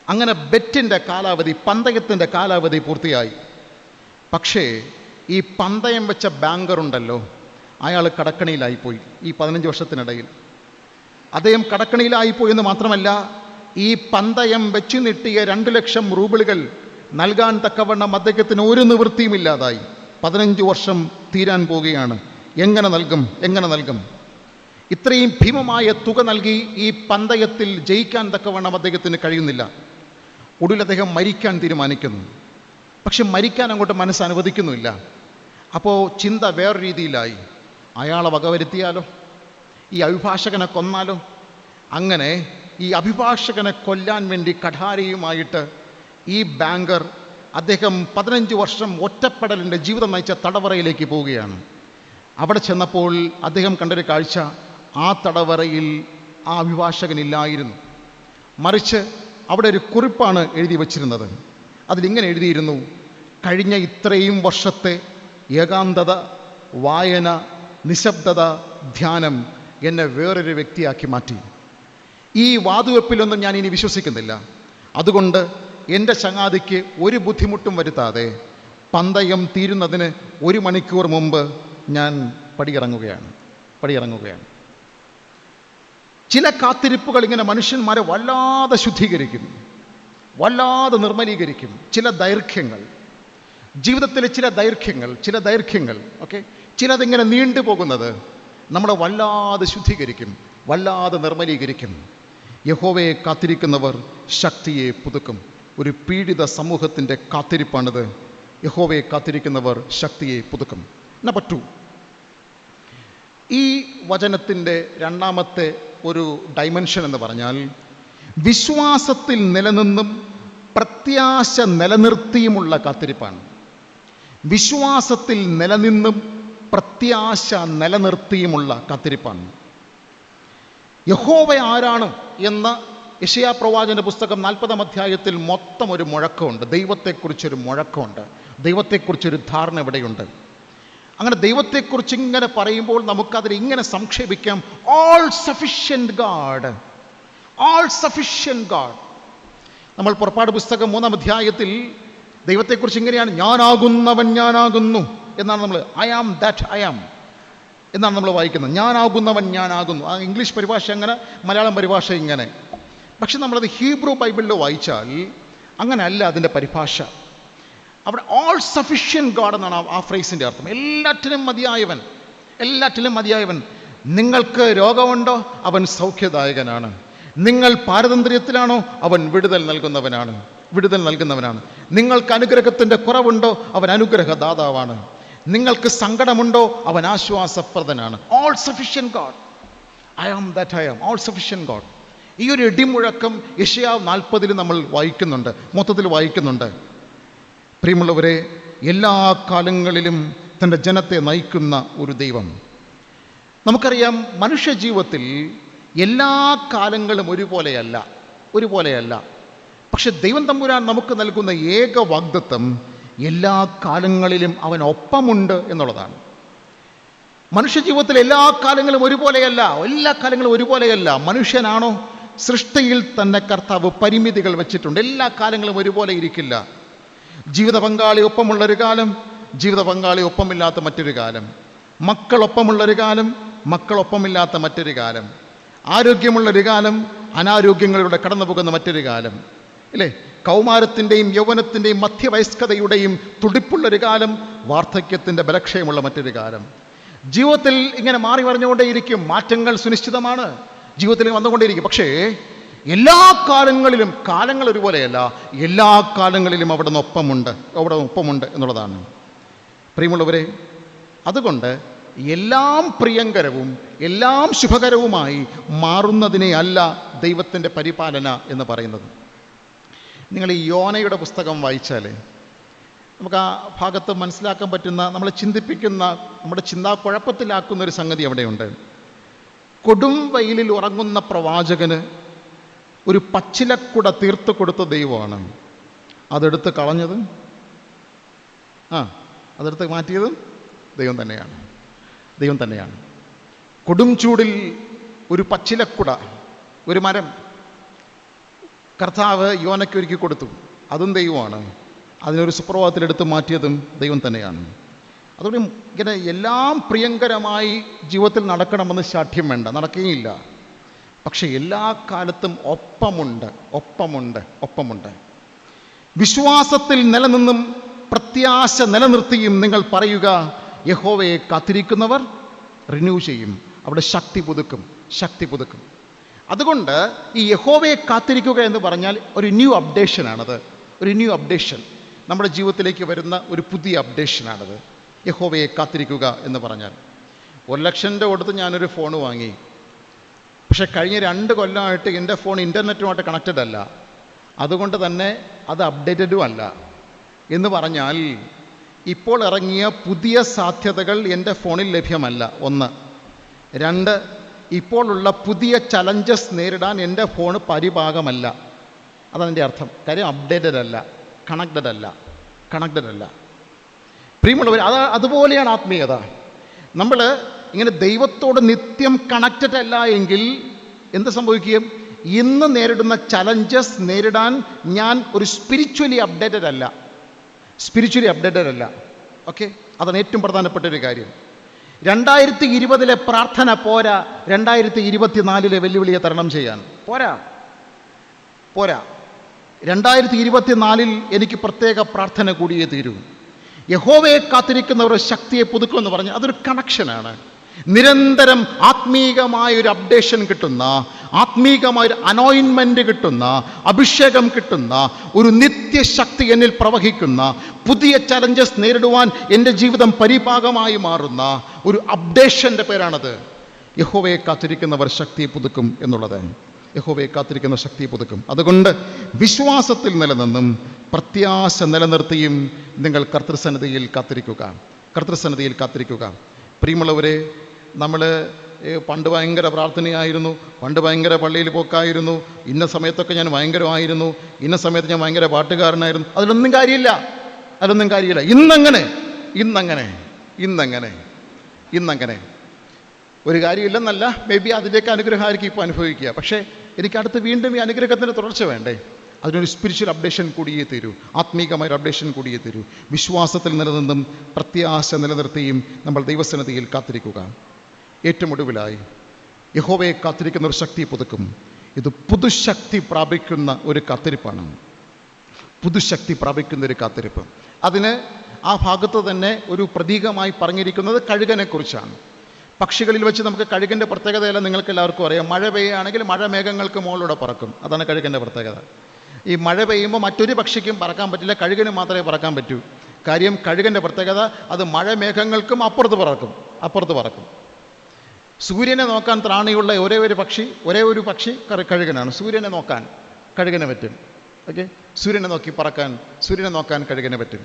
അങ്ങനെ ബെറ്റിന്റെ കാലാവധി പന്തയത്തിന്റെ കാലാവധി പൂർത്തിയായി. പക്ഷേ ഈ പന്തയം വെച്ച ബാങ്കറുണ്ടല്ലോ അയാൾ കടക്കണിയിലായിപ്പോയി ഈ പതിനഞ്ച് വർഷത്തിനിടയിൽ. അദ്ദേഹം കടക്കണിയിലായിപ്പോയി എന്ന് മാത്രമല്ല ഈ പന്തയം വെച്ചു നീട്ടിയ രണ്ട് ലക്ഷം റൂബിളുകൾ നൽകാൻ തക്കവണ്ണം അദ്ദേഹത്തിന് ഒരു നിവൃത്തിയുമില്ലാതായി പതിനഞ്ച് വർഷം തീരാൻ പോവുകയാണ്. എങ്ങനെ നൽകും? എങ്ങനെ നൽകും? ഇത്രയും ഭീമമായ തുക നൽകി ഈ പന്തയത്തിൽ ജയിക്കാൻ തക്കവണ്ണം അദ്ദേഹത്തിന് കഴിയുന്നില്ല. ഒടുവിൽ അദ്ദേഹം മരിക്കാൻ തീരുമാനിക്കുന്നു. പക്ഷെ മരിക്കാൻ അങ്ങോട്ട് മനസ്സ് അനുവദിക്കുന്നുമില്ല. അപ്പോൾ ചിന്ത വേറെ രീതിയിലായി. അയാളെ വകവരുത്തിയാലോ? ഈ അഭിഭാഷകനെ കൊന്നാലോ? അങ്ങനെ ഈ അഭിഭാഷകനെ കൊല്ലാൻ വേണ്ടി കഠാരയുമായിട്ട് ഈ ബാങ്കർ അദ്ദേഹം പതിനഞ്ച് വർഷം ഒറ്റപ്പെടലിന്റെ ജീവിതം നയിച്ച തടവറയിലേക്ക് പോവുകയാണ്. അവിടെ ചെന്നപ്പോൾ അദ്ദേഹം കണ്ടൊരു കാഴ്ച. ആ തടവറയിൽ ആ അഭിഭാഷകനില്ലായിരുന്നു. മറിച്ച് അവിടെ ഒരു കുറിപ്പാണ് എഴുതി വച്ചിരുന്നത്. അതിലിങ്ങനെ എഴുതിയിരുന്നു കഴിഞ്ഞ ഇത്രയും വർഷത്തെ ഏകാന്തത വായന നിശബ്ദത ധ്യാനം എന്നെ വേറൊരു വ്യക്തിയാക്കി മാറ്റി. ഈ വാതുവെപ്പിലൊന്നും ഞാൻ ഇനി വിശ്വസിക്കുന്നില്ല. അതുകൊണ്ട് എന്റെ ചങ്ങാതിക്ക് ഒരു ബുദ്ധിമുട്ടും വരുത്താതെ പന്തയം തീരുന്നതിന് ഒരു മണിക്കൂർ മുമ്പ് ഞാൻ പടിയിറങ്ങുകയാണ്. പടിയിറങ്ങുകയാണ്. ചില കാത്തിരിപ്പുകൾ ഇങ്ങനെ മനുഷ്യന്മാരെ വല്ലാതെ ശുദ്ധീകരിക്കും. വല്ലാതെ നിർമ്മലീകരിക്കും. ചില ദൈർഘ്യങ്ങൾ. ജീവിതത്തിലെ ചില ദൈർഘ്യങ്ങൾ ചില ദൈർഘ്യങ്ങൾ ഓക്കെ? ചിലതിങ്ങനെ നീണ്ടുപോകുന്നത് നമ്മളെ വല്ലാതെ ശുദ്ധീകരിക്കും വല്ലാതെ നിർമ്മലീകരിക്കും. യഹോവയെ കാത്തിരിക്കുന്നവർ ശക്തിയെ പുതുക്കും. ഒരു പീഡിത സമൂഹത്തിന്റെ കാത്തിരിപ്പാണിത്. യഹോവയെ കാത്തിരിക്കുന്നവർ ശക്തിയെ പുതുക്കും. നമ്പർ ടു ഈ വചനത്തിന്റെ രണ്ടാമത്തെ ഒരു ഡൈമെൻഷൻ എന്ന് പറഞ്ഞാൽ വിശ്വാസത്തിൽ നിലനിന്നും പ്രത്യാശ നിലനിർത്തിയുമുള്ള കാത്തിരിപ്പാണ്. വിശ്വാസത്തിൽ നിലനിന്നും പ്രത്യാശ നിലനിർത്തിയുമുള്ള കാത്തിരിപ്പാണ്. യഹോവ ആരാണ് എന്ന യശയാ പ്രവാചന്റെ പുസ്തകം നാൽപ്പതാം അധ്യായത്തിൽ മൊത്തം ഒരു മുഴക്കമുണ്ട്. ദൈവത്തെക്കുറിച്ചൊരു മുഴക്കമുണ്ട്. ദൈവത്തെക്കുറിച്ചൊരു ധാരണ ഇവിടെയുണ്ട്. അങ്ങനെ ദൈവത്തെക്കുറിച്ച് ഇങ്ങനെ പറയുമ്പോൾ നമുക്കതിൽ ഇങ്ങനെ സംക്ഷേപിക്കാം. All sufficient God all sufficient God നമ്മൾ പുറപ്പാട് പുസ്തകം മൂന്നാം അധ്യായത്തിൽ ദൈവത്തെക്കുറിച്ച് ഇങ്ങനെയാണ് ഞാനാകുന്നവൻ ഞാനാകുന്നു. എന്നാണ് നമ്മൾ I am that I am എന്നാണ് നമ്മൾ വായിക്കുന്നത്. ഞാനാകുന്നവൻ ഞാനാകുന്നു. ആ ഇംഗ്ലീഷ് പരിഭാഷ അങ്ങനെ മലയാളം പരിഭാഷ ഇങ്ങനെ. പക്ഷെ നമ്മളത് ഹീബ്രു ബൈബിളിൽ വായിച്ചാൽ അങ്ങനെയല്ല അതിന്റെ പരിഭാഷ. അവിടെ ഓൾ സഫിഷ്യൻ ഗാഡ് എന്നാണ് ആ- ഫ്രേസിന്റെ അർത്ഥം. എല്ലാറ്റിനും മതിയായവൻ എല്ലാറ്റിലും മതിയായവൻ. നിങ്ങൾക്ക് രോഗമുണ്ടോ? അവൻ സൗഖ്യദായകനാണ്. നിങ്ങൾ പാരതന്ത്ര്യത്തിലാണോ? അവൻ വിടുതൽ നൽകുന്നവനാണ്. വിടുതൽ നൽകുന്നവനാണ്. നിങ്ങൾക്ക് അനുഗ്രഹത്തിന്റെ കുറവുണ്ടോ? അവൻ അനുഗ്രഹദാതാവാണ്. നിങ്ങൾക്ക് സങ്കടമുണ്ടോ? അവൻ ആശ്വാസപ്രദനാണ്. All sufficient God I am that I am all sufficient God ഈ ഒരു ഇടിമുഴക്കം യഷയാവ് നാൽപ്പതിൽ നമ്മൾ വായിക്കുന്നുണ്ട്. മൊത്തത്തിൽ വായിക്കുന്നുണ്ട്. പ്രിയമുള്ളവരെ എല്ലാ കാലങ്ങളിലും തന്റെ ജനത്തെ നയിക്കുന്ന ഒരു ദൈവം. നമുക്കറിയാം മനുഷ്യജീവിതത്തിൽ എല്ലാ കാലങ്ങളും ഒരുപോലെയല്ല. ഒരുപോലെയല്ല. പക്ഷെ ദൈവം തമ്പുരാൻ നമുക്ക് നൽകുന്ന ഏക വാഗ്ദത്വം എല്ലാ കാലങ്ങളിലും അവൻ ഒപ്പമുണ്ട് എന്നുള്ളതാണ്. മനുഷ്യജീവിതത്തിൽ എല്ലാ കാലങ്ങളും ഒരുപോലെയല്ല എല്ലാ കാലങ്ങളും ഒരുപോലെയല്ല. മനുഷ്യനാണോ സൃഷ്ടിയിൽ തന്നെ കർത്താവ് പരിമിതികൾ വെച്ചിട്ടുണ്ട്. എല്ലാ കാലങ്ങളും ഒരുപോലെ ഇരിക്കില്ല. ജീവിത പങ്കാളി ഒപ്പമുള്ളൊരു കാലം ജീവിത പങ്കാളി ഒപ്പമില്ലാത്ത മറ്റൊരു കാലം. മക്കളൊപ്പമുള്ളൊരു കാലം മക്കളൊപ്പമില്ലാത്ത മറ്റൊരു കാലം. ആരോഗ്യമുള്ളൊരു കാലം അനാരോഗ്യങ്ങളിലൂടെ കടന്നു പോകുന്ന മറ്റൊരു കാലം. ഇല്ലേ കൗമാരത്തിന്റെയും യൗവനത്തിന്റെയും മധ്യവയസ്കതയുടെയും തുടിപ്പുള്ളൊരു കാലം വാർദ്ധക്യത്തിന്റെ ബലക്ഷയമുള്ള മറ്റൊരു കാലം. ജീവിതത്തിൽ ഇങ്ങനെ മാറി മറിഞ്ഞുകൊണ്ടേയിരിക്കും. മാറ്റങ്ങൾ സുനിശ്ചിതമാണ്. ജീവിതത്തിൽ വന്നുകൊണ്ടേയിരിക്കും. പക്ഷേ എല്ലാ കാലങ്ങളിലും കാലങ്ങൾ ഒരുപോലെയല്ല. എല്ലാ കാലങ്ങളിലും അവിടെ നിന്ന് ഒപ്പമുണ്ട്. അവിടെ ഒപ്പമുണ്ട് എന്നുള്ളതാണ്. പ്രിയമുള്ളവരെ അതുകൊണ്ട് എല്ലാം പ്രിയങ്കരവും എല്ലാം ശുഭകരവുമായി മാറുന്നതിനെ അല്ല ദൈവത്തിന്റെ പരിപാലന എന്ന് പറയുന്നത്. നിങ്ങൾ ഈ യോനയുടെ പുസ്തകം വായിച്ചാൽ നമുക്ക് ആ ഭാഗത്ത് മനസ്സിലാക്കാൻ പറ്റുന്ന നമ്മളെ ചിന്തിപ്പിക്കുന്ന നമ്മുടെ ചിന്താ കുഴപ്പത്തിലാക്കുന്ന ഒരു സംഗതി അവിടെയുണ്ട്. കൊടും വെയിലിൽ ഉറങ്ങുന്ന പ്രവാചകന് ഒരു പച്ചിലക്കുട തീർത്ത് കൊടുത്ത ദൈവമാണ്. അതെടുത്ത് കളഞ്ഞത്? ആ അതെടുത്ത് മാറ്റിയത് ദൈവം തന്നെയാണ്. ദൈവം തന്നെയാണ്. കൊടും ചൂടിൽ ഒരു പച്ചിലക്കുട ഒരു മരം കർത്താവ് യോനയ്ക്ക് ഒരുക്കി കൊടുത്തു. അതും ദൈവമാണ്. അതിനൊരു സുപ്രഭാതത്തിലെടുത്ത് മാറ്റിയതും ദൈവം തന്നെയാണ്. അതുകൊണ്ട് ഇങ്ങനെ എല്ലാം പ്രിയങ്കരമായി ജീവിതത്തിൽ നടക്കണമെന്ന് ശാഠ്യം വേണ്ട. നടക്കുകയില്ല. പക്ഷെ എല്ലാ കാലത്തും ഒപ്പമുണ്ട്. ഒപ്പമുണ്ട്. ഒപ്പമുണ്ട്. വിശ്വാസത്തിൽ നിലനിന്നും പ്രത്യാശ നിലനിർത്തിയും നിങ്ങൾ പറയുക യഹോവയെ കാത്തിരിക്കുന്നവർ റിന്യൂ ചെയ്യും. അവിടെ ശക്തി പുതുക്കും. ശക്തി പുതുക്കും. അതുകൊണ്ട് ഈ യഹോവയെ കാത്തിരിക്കുക എന്ന് പറഞ്ഞാൽ ഒരു ന്യൂ അപ്ഡേഷനാണത് ഒരു ന്യൂ അപ്ഡേഷൻ നമ്മുടെ ജീവിതത്തിലേക്ക് വരുന്ന ഒരു പുതിയ അപ്ഡേഷനാണത് യഹോവയെ കാത്തിരിക്കുക എന്ന് പറഞ്ഞാൽ. ഒരു ലക്ഷം രൂപ കൊടുത്ത് ഞാനൊരു ഫോൺ വാങ്ങി. പക്ഷെ കഴിഞ്ഞ രണ്ട് കൊല്ലമായിട്ട് എന്റെ ഫോൺ ഇന്റർനെറ്റുമായിട്ട് കണക്റ്റഡ് അല്ല. അതുകൊണ്ട് തന്നെ അത് അപ്ഡേറ്റഡും അല്ല. എന്ന് പറഞ്ഞാൽ ഇപ്പോൾ ഇറങ്ങിയ പുതിയ സാധ്യതകൾ എന്റെ ഫോണിൽ ലഭ്യമല്ല. ഒന്ന്. രണ്ട് ഇപ്പോഴുള്ള പുതിയ ചലഞ്ചസ് നേരിടാൻ എന്റെ ഫോൺ പരിഭാഗമല്ല അതെന്റെ അർത്ഥം. കാര്യം അപ്ഡേറ്റഡ് അല്ല കണക്റ്റഡ് അല്ല കണക്റ്റഡ് അല്ല. പ്രിയമുള്ളവർ അത് അതുപോലെയാണ് ആത്മീയത. നമ്മൾ ഇങ്ങനെ ദൈവത്തോട് നിത്യം കണക്റ്റഡ് അല്ല എങ്കിൽ എന്ത് സംഭവിക്കും? ഇന്ന് നേരിടുന്ന ചലഞ്ചസ് നേരിടാൻ ഞാൻ ഒരു സ്പിരിച്വലി അപ്ഡേറ്റഡ് അല്ല. സ്പിരിച്വലി അപ്ഡേറ്റഡ് അല്ല. ഓക്കെ അതാണ് ഏറ്റവും പ്രധാനപ്പെട്ട ഒരു കാര്യം. രണ്ടായിരത്തി ഇരുപതിലെ പ്രാർത്ഥന പോരാ രണ്ടായിരത്തി ഇരുപത്തിനാലിലെ വെല്ലുവിളിയെ തരണം ചെയ്യാൻ. പോരാ. പോരാ. രണ്ടായിരത്തി ഇരുപത്തിനാലിൽ എനിക്ക് പ്രത്യേക പ്രാർത്ഥന കൂടിയേ തീരൂ. യഹോവയെ കാത്തിരിക്കുന്നവരുടെ ശക്തിയെ പുതുക്കുമെന്ന് പറഞ്ഞാൽ അതൊരു കണക്ഷനാണ് നിരന്തരം ആത്മീകമായ ഒരു അപ്ഡേഷൻ കിട്ടുന്ന ആത്മീകമായ ഒരു അനോയിൻമെന്റ് കിട്ടുന്ന അഭിഷേകം കിട്ടുന്ന ഒരു നിത്യശക്തി എന്നിൽ പ്രവഹിക്കുന്ന പുതിയ ചലഞ്ചസ് നേരിടുവാൻ എന്റെ ജീവിതം പരിഭാഗമായി മാറുന്ന ഒരു അപ്ഡേഷന്റെ പേരാണത്. യഹോവയെ കാത്തിരിക്കുന്നവർ ശക്തി പുതുക്കും എന്നുള്ളത്. യഹോവയെ കാത്തിരിക്കുന്ന ശക്തി പുതുക്കും. അതുകൊണ്ട് വിശ്വാസത്തിൽ നിലനിന്നും പ്രത്യാശ നിലനിർത്തിയും നിങ്ങൾ കർത്തൃസന്നിധിയിൽ കാത്തിരിക്കുക. കർത്തൃസന്നിധിയിൽ കാത്തിരിക്കുക. പ്രിയമുള്ളവരെ നമ്മൾ പണ്ട് ഭയങ്കര പ്രാർത്ഥനയായിരുന്നു പണ്ട് ഭയങ്കര പള്ളിയിൽ പോക്കായിരുന്നു ഇന്ന സമയത്തൊക്കെ ഞാൻ ഭയങ്കരമായിരുന്നു ഇന്ന സമയത്ത് ഞാൻ ഭയങ്കര പാട്ടുകാരനായിരുന്നു. അതിലൊന്നും കാര്യമില്ല. അതിലൊന്നും കാര്യമില്ല. ഇന്നങ്ങനെ ഇന്നങ്ങനെ ഇന്നങ്ങനെ ഇന്നങ്ങനെ. ഒരു കാര്യമില്ലെന്നല്ല മേ ബി അതിലേക്ക് അനുഗ്രഹമായിരിക്കും ഇപ്പോൾ അനുഭവിക്കുക. പക്ഷേ എനിക്ക് അടുത്ത് വീണ്ടും ഈ അനുഗ്രഹത്തിന്റെ തുടർച്ച വേണ്ടേ? അതിനൊരു സ്പിരിച്വൽ അപ്ഡേഷൻ കൂടിയേ തരൂ. ആത്മീകമായ അപ്ഡേഷൻ കൂടിയേ തരൂ. വിശ്വാസത്തിൽ നിലനിന്നും പ്രത്യാശ നിലനിർത്തിയും നമ്മൾ ദൈവസന്നതിയിൽ കാത്തിരിക്കുക. ഏറ്റവും ഒടുവിലായി യഹോവയെ കാത്തിരിക്കുന്ന ഒരു ശക്തി പുതുക്കും. ഇത് പുതുശക്തി പ്രാപിക്കുന്ന ഒരു കാത്തിരിപ്പാണ്. പുതുശക്തി പ്രാപിക്കുന്ന ഒരു കാത്തിരിപ്പ്. അതിന് ആ ഭാഗത്ത് തന്നെ ഒരു പ്രതീകമായി പറഞ്ഞിരിക്കുന്നത് കഴുകനെക്കുറിച്ചാണ് പക്ഷികളിൽ വെച്ച് നമുക്ക് കഴുകന്റെ പ്രത്യേകതയല്ല നിങ്ങൾക്ക് എല്ലാവർക്കും അറിയാം. മഴ പെയ്യുകയാണെങ്കിൽ മഴ മേഘങ്ങൾക്ക് മുകളിലൂടെ പറക്കും. അതാണ് കഴുകന്റെ പ്രത്യേകത. ഈ മഴ പെയ്യുമ്പോൾ മറ്റൊരു പക്ഷിക്കും പറക്കാൻ പറ്റില്ല കഴുകന് മാത്രമേ പറക്കാൻ പറ്റൂ. കാര്യം കഴുകന്റെ പ്രത്യേകത അത് മഴ മേഘങ്ങൾക്കും അപ്പുറത്ത് പറക്കും. അപ്പുറത്ത് പറക്കും. സൂര്യനെ നോക്കാൻ ത്രാണിയുള്ള ഒരേ ഒരു പക്ഷി ഒരേ ഒരു പക്ഷി കഴുകനാണ്. സൂര്യനെ നോക്കാൻ കഴുകനെ പറ്റും. ഓക്കെ സൂര്യനെ നോക്കി പറക്കാൻ സൂര്യനെ നോക്കാൻ കഴുകനെ പറ്റും.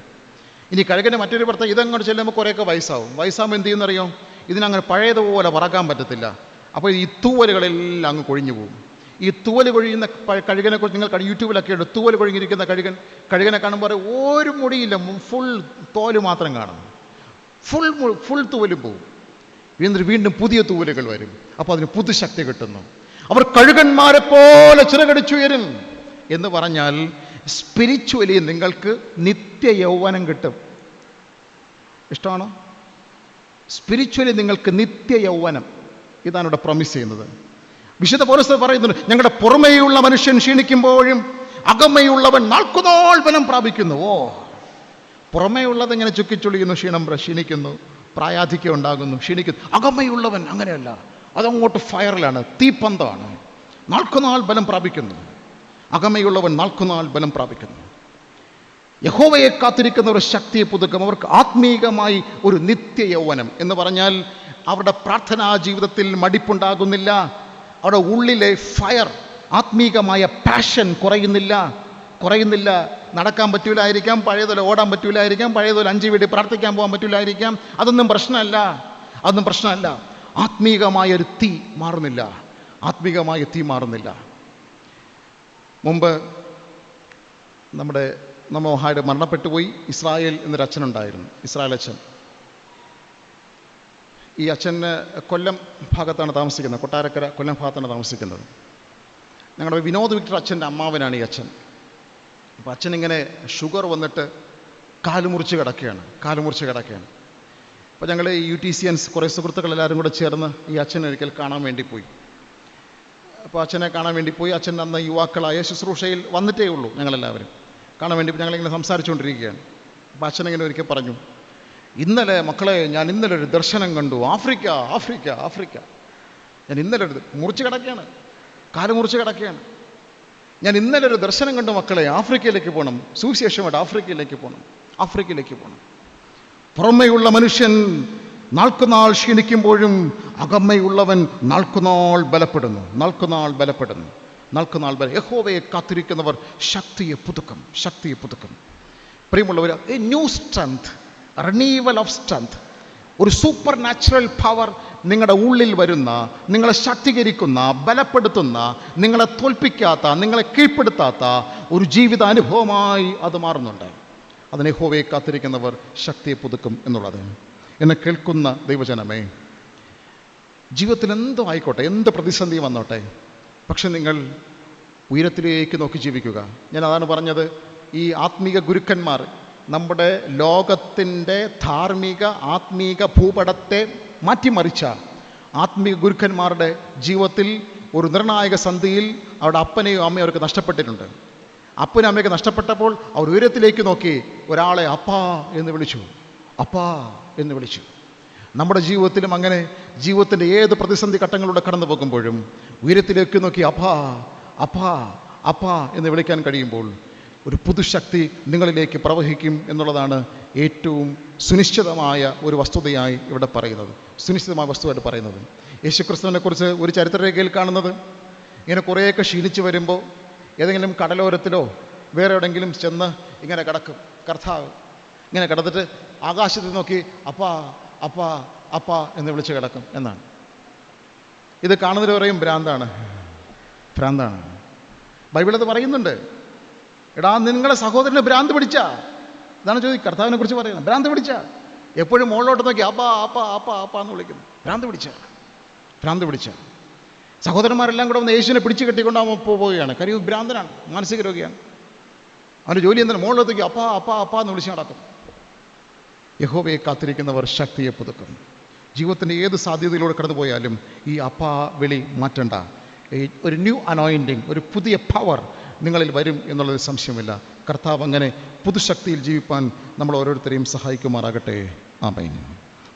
ഇനി കഴുകനെ മറ്റൊരു പ്രത്യേക ഇതങ്ങോട്ട് ചെല്ലുമ്പോൾ കുറേയൊക്കെ വയസ്സാവും. വയസ്സാകുമ്പോൾ എന്ത് ചെയ്യുന്നറിയോ ഇതിനങ്ങനെ പഴയതുപോലെ പറക്കാൻ പറ്റത്തില്ല. അപ്പോൾ ഈ തൂവലുകളെല്ലാം അങ്ങ് കൊഴിഞ്ഞു പോകും. ഈ തൂവൽ കൊഴിയുന്ന കഴുകനെ കഴുകനെക്കുറിച്ച് നിങ്ങൾ യൂട്യൂബിലൊക്കെ ഉണ്ട്. തൂവൽ കൊഴിഞ്ഞിരിക്കുന്ന കഴുകൻ കഴുകനെ കാണുമ്പോൾ ഒരു മുടിയില്ല ഫുൾ തോൽ മാത്രം കാണും. ഫുൾ ഫുൾ തൂവലും പോകും. വീണ്ടും വീണ്ടും പുതിയ തൂവലുകൾ വരും. അപ്പോൾ അതിന് പുതുശക്തി കിട്ടുന്നു. അവർ കഴുകന്മാരെ പോലെ ചിറകടിച്ചുയരും. എന്ന് പറഞ്ഞാൽ സ്പിരിച്വലി നിങ്ങൾക്ക് നിത്യ യൗവനം കിട്ടും. ഇഷ്ടമാണോ? സ്പിരിച്വലി നിങ്ങൾക്ക് നിത്യ യൗവനം ഇതാണ് ഇവിടെ പ്രൊമിസ് ചെയ്യുന്നത്. വിശുദ്ധ പോലീസ് പറയുന്നുണ്ട് ഞങ്ങളുടെ പുറമേയുള്ള മനുഷ്യൻ ക്ഷീണിക്കുമ്പോഴും അകമയുള്ളവൻ നാൾക്കുനാൾ ബലം പ്രാപിക്കുന്നു. ഓ പുറമേയുള്ളത് ഇങ്ങനെ ചുക്കിച്ചുളിയുന്നു ക്ഷീണം ക്ഷീണിക്കുന്നു. പ്രായാധിക്യം ഉണ്ടാകുന്നു ക്ഷീണിക്കുന്നു. അകമയുള്ളവൻ അങ്ങനെയല്ല. അതങ്ങോട്ട് ഫയറിലാണ് തീപ്പന്തമാണ്. നാൾക്കുനാൾ ബലം പ്രാപിക്കുന്നു. അകമയുള്ളവൻ നാൾക്കുനാൾ ബലം പ്രാപിക്കുന്നു. യഹോവയെ കാത്തിരിക്കുന്ന ഒരു ശക്തിയെ പുതുക്കും. അവർക്ക് ആത്മീകമായി ഒരു നിത്യ യൗവനം എന്ന് പറഞ്ഞാൽ അവരുടെ പ്രാർത്ഥനാ ജീവിതത്തിൽ മടിപ്പുണ്ടാകുന്നില്ല. അവരുടെ ഉള്ളിലെ ഫയർ ആത്മീകമായ പാഷൻ കുറയുന്നില്ല. കുറയുന്നില്ല. നടക്കാൻ പറ്റൂലായിരിക്കാം പഴയതുപോലെ ഓടാൻ പറ്റൂലായിരിക്കാം പഴയതുപോലെ അഞ്ച് വീട് പ്രാർത്ഥിക്കാൻ പോകാൻ പറ്റൂലായിരിക്കാം. അതൊന്നും പ്രശ്നമല്ല. അതൊന്നും പ്രശ്നമല്ല. ആത്മീകമായ ഒരു തീ മാറുന്നില്ല. ആത്മീകമായ തീ മാറുന്നില്ല. മുമ്പ് നമ്മുടെ നമ്മോഹായുടെ മരണപ്പെട്ടു പോയി ഇസ്രായേൽ എന്നൊരു അച്ഛനുണ്ടായിരുന്നു. ഇസ്രായേൽ അച്ഛൻ. ഈ അച്ഛന് കൊല്ലം ഭാഗത്താണ് താമസിക്കുന്നത്. കൊട്ടാരക്കര കൊല്ലം ഭാഗത്താണ് താമസിക്കുന്നത്. ഞങ്ങളുടെ വിനോദ് വിക്ടർ അച്ഛന്റെ അമ്മാവനാണ് ഈ അച്ഛൻ. അപ്പോൾ അച്ഛനിങ്ങനെ ഷുഗർ വന്നിട്ട് കാലുമുറിച്ച് കിടക്കുകയാണ് കാലുമുറിച്ച് കിടക്കുകയാണ്. അപ്പോൾ ഞങ്ങൾ യു ടി സി എൻസ് കുറേ സുഹൃത്തുക്കൾ എല്ലാവരും കൂടെ ചേർന്ന് ഈ അച്ഛനെ ഒരിക്കൽ കാണാൻ വേണ്ടി പോയി. അപ്പോൾ അച്ഛനെ കാണാൻ വേണ്ടി പോയി അച്ഛൻ അന്ന് യുവാക്കളായ ശുശ്രൂഷയിൽ വന്നിട്ടേ ഉള്ളൂ ഞങ്ങളെല്ലാവരും. കാണാൻ വേണ്ടി ഞങ്ങളിങ്ങനെ സംസാരിച്ചുകൊണ്ടിരിക്കുകയാണ്. അപ്പോൾ അച്ഛനിങ്ങനെ ഒരിക്കൽ പറഞ്ഞു ഇന്നലെ മക്കളെ ഞാൻ ഇന്നലെ ഒരു ദർശനം കണ്ടു. Africa Africa Africa. ഞാൻ ഇന്നലെ ഒരു മുറിച്ച് കിടക്കുകയാണ് കാൽ മുറിച്ച് കിടക്കുകയാണ്. ഞാൻ ഇന്നലെ ഒരു ദർശനം കണ്ടു മക്കളെ. ആഫ്രിക്കയിലേക്ക് പോകണം സുവിശേഷമായിട്ട് ആഫ്രിക്കയിലേക്ക് പോകണം ആഫ്രിക്കയിലേക്ക് പോകണം പുറമെയുള്ള മനുഷ്യൻ നാൾക്കുനാൾ ക്ഷീണിക്കുമ്പോഴും അകമ്മയുള്ളവൻ നാൾക്കുനാൾ ബലപ്പെടുന്നു. നാൾക്കുനാൾ ബലപ്പെടുന്നു. നാൾക്കുനാൾ ബല യഹോവയെ കാത്തിരിക്കുന്നവർ ശക്തിയെ പുതുക്കും. ശക്തിയെ പുതുക്കും. പ്രിയമുള്ളവർ a new strength renewal of strength ഒരു സൂപ്പർ നാച്ചുറൽ പവർ നിങ്ങളുടെ ഉള്ളിൽ വരുന്ന നിങ്ങളെ ശാക്തീകരിക്കുന്ന ബലപ്പെടുത്തുന്ന നിങ്ങളെ തോൽപ്പിക്കാത്ത നിങ്ങളെ കീഴ്പ്പെടുത്താത്ത ഒരു ജീവിതാനുഭവമായി അത് മാറുന്നുണ്ട്. അതിനെ ഹോവയെ കാത്തിരിക്കുന്നവർ ശക്തിയെ പുതുക്കും എന്നുള്ളത്. എന്നെ കേൾക്കുന്ന ദൈവജനമേ ജീവിതത്തിൽ എന്തോ ആയിക്കോട്ടെ എന്ത് പ്രതിസന്ധി വന്നോട്ടെ പക്ഷെ നിങ്ങൾ ഉയരത്തിലേക്ക് നോക്കി ജീവിക്കുക. ഞാൻ അതാണ് പറഞ്ഞത് ഈ ആത്മീക ഗുരുക്കന്മാർ നമ്മുടെ ലോകത്തിന്റെ ധാർമ്മിക ആത്മീക ഭൂപടത്തെ മാറ്റിമറിച്ച ആത്മീക ഗുരുക്കന്മാരുടെ ജീവിതത്തിൽ ഒരു നിർണായക സന്ധിയിൽ അവരുടെ അപ്പനെയും അമ്മയും അവർക്ക് നഷ്ടപ്പെട്ടിട്ടുണ്ട്. അപ്പനും അമ്മയൊക്കെ നഷ്ടപ്പെട്ടപ്പോൾ അവർ ഉയരത്തിലേക്ക് നോക്കി ഒരാളെ അപ്പാ എന്ന് വിളിച്ചു. അപ്പാ എന്ന് വിളിച്ചു. നമ്മുടെ ജീവിതത്തിലും അങ്ങനെ ജീവിതത്തിന്റെ ഏത് പ്രതിസന്ധി ഘട്ടങ്ങളിലൂടെ കടന്നു പോകുമ്പോഴും ഉയരത്തിലേക്ക് നോക്കി അപ്പാ അപ്പാ അപ്പാ എന്ന് വിളിക്കാൻ കഴിയുമ്പോൾ ഒരു പുതുശക്തി നിങ്ങളിലേക്ക് പ്രവഹിക്കും എന്നുള്ളതാണ് ഏറ്റവും സുനിശ്ചിതമായ ഒരു വസ്തുതയായി ഇവിടെ പറയുന്നത്. സുനിശ്ചിതമായ വസ്തുവായിട്ട് പറയുന്നത്. യേശുക്രിസ്തുവിനെക്കുറിച്ച് ഒരു ചരിത്രരേഖയിൽ കാണുന്നത് ഇങ്ങനെ കുറേയൊക്കെ ക്ഷീണിച്ച് വരുമ്പോൾ ഏതെങ്കിലും കടലോരത്തിലോ വേറെ എവിടെയെങ്കിലും ചെന്ന് ഇങ്ങനെ കിടക്കും. കർത്താവ് ഇങ്ങനെ കിടന്നിട്ട് ആകാശത്ത് നോക്കി അപ്പാ അപ്പാ അപ്പാ എന്ന് വിളിച്ച് കിടക്കും എന്നാണ്. ഇത് കാണുന്നവർ പറയും ഭ്രാന്താണ്. ഭ്രാന്താണ് ബൈബിളത് പറയുന്നുണ്ട്. എടാ നിങ്ങളുടെ സഹോദരന് ഭ്രാന്ത് പിടിച്ച? ഇതാണ് ചോദി കർത്താവിനെ കുറിച്ച് പറയുന്നത്. ഭ്രാന്ത് പിടിച്ച? എപ്പോഴും മുകളിലോട്ട് നോക്കി അപ്പാ അപ്പാ അപ്പാ അപ്പാ എന്ന് വിളിക്കുന്നു. ഭ്രാന്ത് പിടിച്ച? ഭ്രാന്ത് പിടിച്ച? സഹോദരന്മാരെല്ലാം കൂടെ വന്ന് യേശുവിനെ പിടിച്ചു കെട്ടിക്കൊണ്ട് അവൻ പോവുകയാണ്. കാര്യം ഭ്രാന്തനാണ് മാനസിക രോഗിയാണ്. അവന്റെ ജോലി എന്താണ്? മുകളിലെത്തേക്ക് അപ്പാ അപ്പാ അപ്പാ എന്ന് വിളിച്ച് നടക്കും. യഹോവയെ കാത്തിരിക്കുന്നവർ ശക്തിയെ പുതുക്കും. ജീവിതത്തിന്റെ ഏത് സാധ്യതയിലൂടെ കടന്നു പോയാലും ഈ അപ്പാ വിളി മാറ്റണ്ട. ഒരു ന്യൂ അനോയിന്റിങ് ഒരു പുതിയ പവർ നിങ്ങളിൽ വരും എന്നുള്ളൊരു സംശയമില്ല കർത്താവ് അങ്ങനെ പുതുശക്തിയിൽ ജീവിപ്പാൻ നമ്മൾ ഓരോരുത്തരെയും സഹായിക്കുമാറാകട്ടെ. ആമേൻ.